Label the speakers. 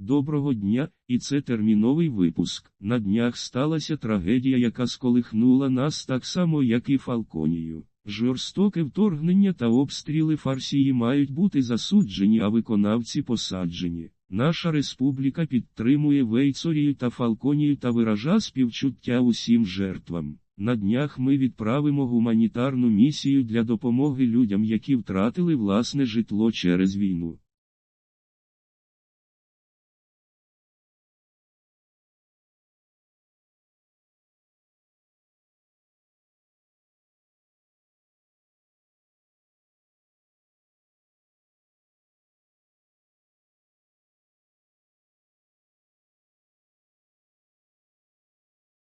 Speaker 1: Доброго дня, і це терміновий випуск. На днях сталася трагедія, яка сколихнула нас так само, як і Фалконію. Жорстоке вторгнення та обстріли Фарсії мають бути засуджені, а виконавці посаджені. Наша республіка підтримує Вейцорію та Фалконію та виража співчуття усім жертвам. На днях ми відправимо гуманітарну місію для допомоги людям, які втратили власне житло через війну.